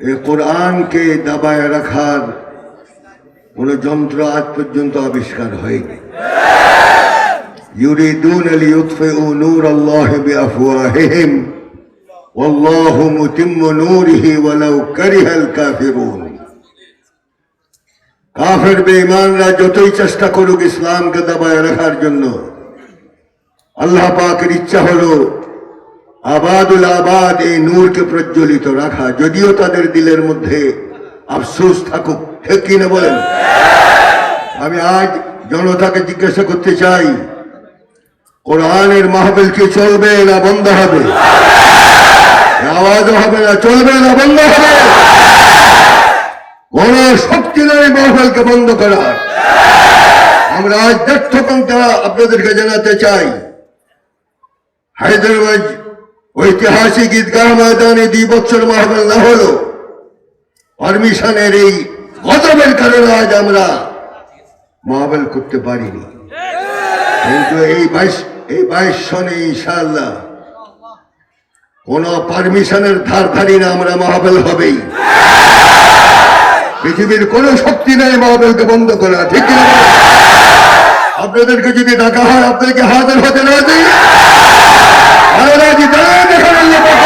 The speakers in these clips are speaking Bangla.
এই কোরআনকে দাবায় রাখার কোন যন্ত্র আজ পর্যন্ত আবিষ্কার হয়নি يريدون ليطفئوا نور الله بأفواههم والله متم نوره ولو كره الكافرون কাফের বেঈমানরা যতই চেষ্টা করুক ইসলামকে দাবায় রাখার জন্য আল্লাহ পাকের ইচ্ছা হলো আবাদুল আবাদ এই নূরকে প্রজ্বলিত রাখা, যদিও তাদের দিলের মধ্যে আফসোস থাকুক, ঠিক কিনা বলেন? আমি আজ জনতাকে জিজ্ঞাসা করতে চাই, কোরআনের মাহফিল কি চলবে না বন্ধ হবে? আওয়াজও হবে না, চলবে না, বন্ধ হবে? কোন শক্তি নেই মাহফিলকে বন্ধ করার। আমরা আজ তথ্যপন্থা আপনাদেরকে জানাতে চাই, হায়দ্রাবাদ ঐতিহাসিক ঈদগাহ ময়দানে দুই বছর মাহফিল না হলো, পারমিশনের এই গজবের কারণে আজ আমরা মাহফিল করতে পারিনি। কিন্তু এই বাইশ এই বাইশ সনে ইনশাআল্লাহ কোন পারমিশনের ধার ধারি না আমরা মাহফিল হবেই। পৃথিবীর কোন শক্তি নেই মাহফিলকে বন্ধ করা, ঠিক? আপনাদেরকে যদি ডাকা হয়, আপনাদেরকে হাজার হতে রাজি আরও রাজি দাঁড়ান এখানে আল্লাহ পাক।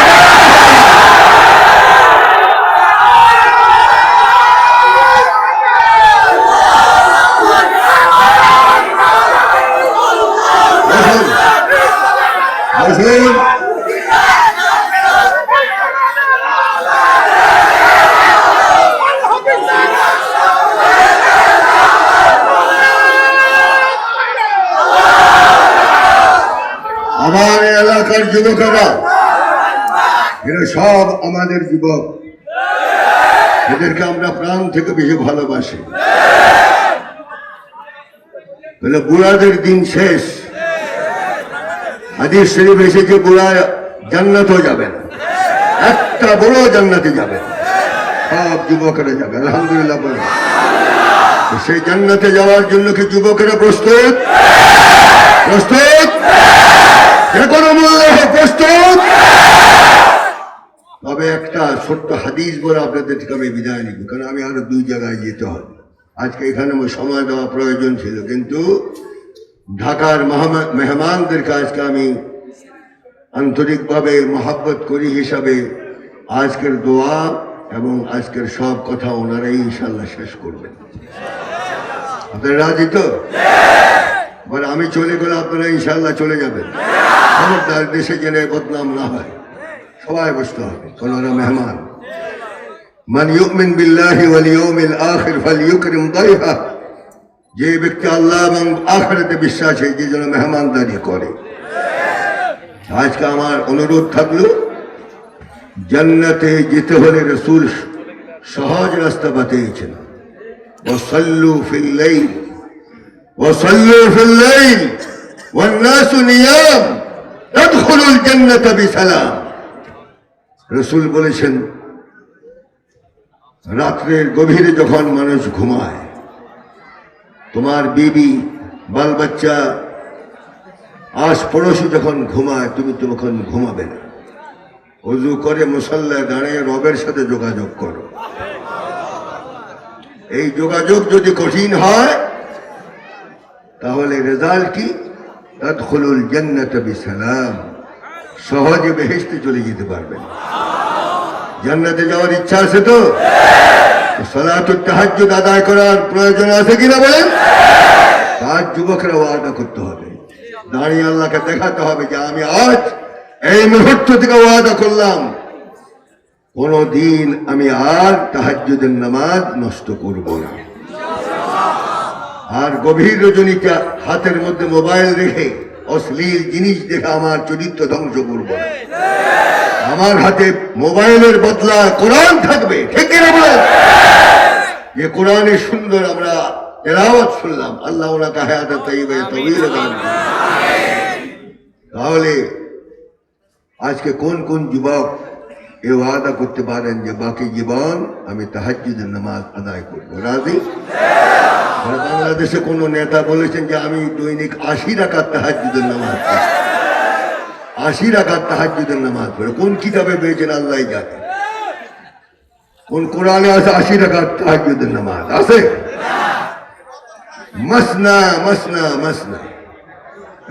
আসুন। আসুন। আমার এলাকার যুবকেরা, এরা সব আমাদের যুবক। এদেরকে আমরা প্রাণ থেকে বেশি ভালোবাসি। বলে বুড়াদের দিন শেষ। হাদিস শরীফ এসেছে বুড়া জান্নাতও যাবে না একটা বড় জান্নাতে যাবে সব যুবকেরা যাবে আলহামদুলিল্লাহ বলে সেই জান্নাতে যাওয়ার জন্য কি যুবকেরা প্রস্তুত? প্রস্তুত? যে কোনো মূল্য প্রস্তুত? তবে একটা ছোট্ট হাদিস বলে আপনাদের থেকে আমি বিদায় নিব, কারণ আমি আরও দুই জায়গায় যেতে হবে। আজকে এখানে সময় দেওয়া প্রয়োজন ছিল, কিন্তু ঢাকার মহামা- মেহমানদেরকে আজকে আমি আন্তরিকভাবে মহাব্বত করি হিসাবে আজকের দোয়া এবং আজকের সব কথা ওনারাই ইনশাল্লাহ শেষ করবেন। আপনারা রাজি তো? এবার আমি চলে গেলে আপনারা ইনশাল্লাহ চলে যাবেন। খবরদার দেশে জেনে বদনাম না হয়। সবাই বসতে হবে কোনরা মেহমান। মান ইউমিন বিল্লাহি ওয়াল ইয়াউমিল আখির ফালইউকরিম দাইফা যে ব্যক্তি আল্লাহ এবং আখিরাতে বিশ্বাসী যে যেন মেহমানদারি করে আজকে আমার অনুরোধ থাকলো জান্নাতে যেতে হলে রসুল সহজ রাস্তা বাতিয়েছেন ওয়াসাল্লু ফিল লাইল وصلوا في الليل والناس نيام تدخلوا الجنة بسلام রসুল বলেছেন রাত্রের গভীরে যখন মানুষ ঘুমায় তোমার বিবি বাল বাচ্চা আশ পড়োশি যখন ঘুমায়, তুমি তখন ঘুমাবে না। অজু করে মুসল্লায় দাঁড়িয়ে রবের সাথে যোগাযোগ করো। এই যোগাযোগ যদি কঠিন হয়, তাহলে রেজাল্ট কি? তদখলুল জান্নাত বিসালাম। সহজে বেহেশতে চলে যেতে পারবেন জান্নাতে যাওয়ার ইচ্ছা আছে তো? সালাতুল তাহাজ্জুদ আদায় করার প্রয়োজন আছে কিনা বলেন? তার যুবকরা ওয়াদা করতে হবে। দাঁড়িয়ে আল্লাহকে দেখাতে হবে যে আমি আজ এই মুহূর্ত থেকে ওয়াদা করলাম। কোনো দিন আমি আর তাহাজ্জুদের নামাজ নষ্ট করব না। আর গভীর রজনীতে হাতের মধ্যে মোবাইল রেখে অশ্লীল জিনিস দেখে আমার চরিত্র ধ্বংস করব। আমার হাতে মোবাইলের বদলা কোরআন থাকবে, ঠিক কিনা যে কোরআনে সুন্দর আমরা তেলাওয়াত শুনলাম। আল্লাহ ওনাকে হায়াত তাইবে তবিল দান তাহলে আজকে কোন কোন যুবক এ ওয়াদা করতে পারেন যে বাকি জীবন আমি তাহাজ্জুদের নামাজ আদায় করব। রাজি? বাংলাদেশে কোন নেতা বলেছেন যে আমি দৈনিক আশি রাখার তাহাজুদের নামাজ। আশি রাখার তাহাজুদের নামাজ পড়ে। কোন কিতাবে পেয়েছেন আল্লাহ জানে। কোন কোরআনে আছে আশি টাকা তাহাজ্জুদের নামাজ? আছে? মাসনা মাসনা মাসনা।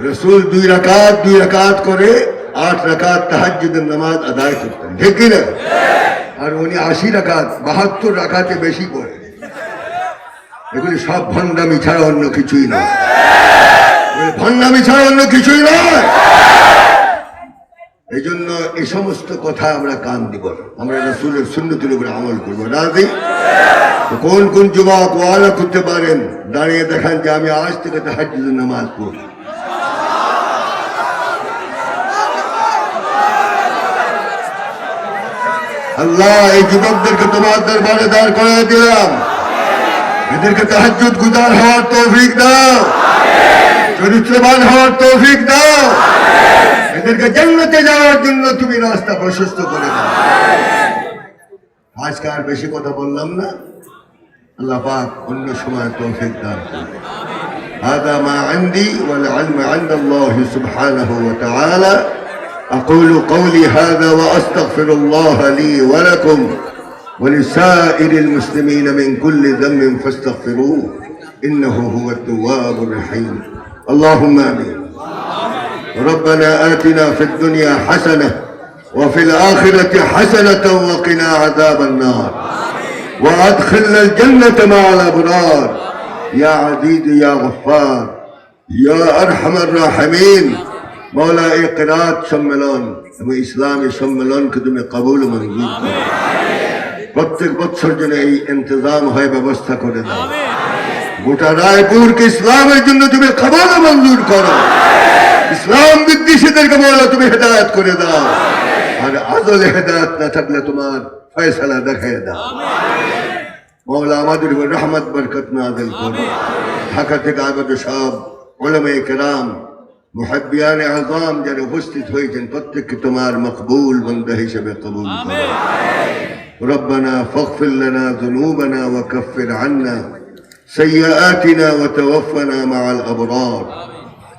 রসুল দুই রাকাত দুই রাকাত করে আট রাকাত তাহাজ্জুদের নামাজ আদায় করতেন। ঠিক কি না? আর উনি আশি রাকাত, বাহাত্তর রাকাতে বেশি করে এগুলি সব ভণ্ডামি ছাড়া অন্য কিছুই নয়। ভণ্ডামি ছাড়া অন্য কিছুই নয়। এই জন্য এই সমস্ত কথা আমরা কান দিব। আমরা রসুলের সুন্নতির উপরে আমল করব। রাজি? কোন কোন যুবক ওয়ালা করতে পারেন? দাঁড়িয়ে দেখান যে আমি আজ থেকে তাহাজ্জুদের নামাজ পড়ি আল্লাহ, এই যুবকদেরকে তোমার দরবারে দাঁড় করে দিলাম। এদেরকে তাহাজ্জুদ গুজার হওয়ার তৌফিক দাও। চরিত্রবান হওয়ার তৌফিক দাও। এদেরকে জান্নাতে যাওয়ার জন্য তুমি রাস্তা প্রশস্ত করে দাও আজকে আর বেশি কথা বললাম না আল্লাহ পাক অন্য সময় তৌফিক দান করবে هذا ما عندي والعلم عند الله سبحانه وتعالى أقول قولي هذا وأستغفر الله لي ولكم ولسائر المسلمين من كل ذنب فاستغفروه إنه هو التواب الرحيم اللهم آمين ربنا آتنا في الدنيا حسنة وفي الآخرة حسنة وقنا عذاب النار وأدخلنا الجنة مع الأبرار يا عزيز يا غفار يا أرحم الراحمين مولا এই কিরাত সম্মেলন এবং ইসলামী সম্মেলনকে তুমি কবুল ও মঞ্জুর করো প্রত্যেক বছর যেন এই ইন্তজাম হয় ব্যবস্থা করে দাও গোটা রায়পুরকে ইসলামের জন্য তুমি কবুল ও মঞ্জুর করো ইসলাম বিদ্বেষীদেরকে বলো তুমি হেদায়ত করে দাও আর আদলে হেদায়ত না থাকলে তোমার ফয়সালা দেখায় দাও মৌলা আমাদের উপর রহমত বরকত নাজিল করো ঢাকা থেকে আগত সব ওলামে কেরাম মুহাব্বিয়ান আজম যারা উপস্থিত হয়েছেন প্রত্যেককে তোমার মকবুল বন্ধ হিসেবে কবুল করো ربنا فاغفر لنا ذنوبنا وكفر عنا سيئاتنا وتوفنا مع الأبرار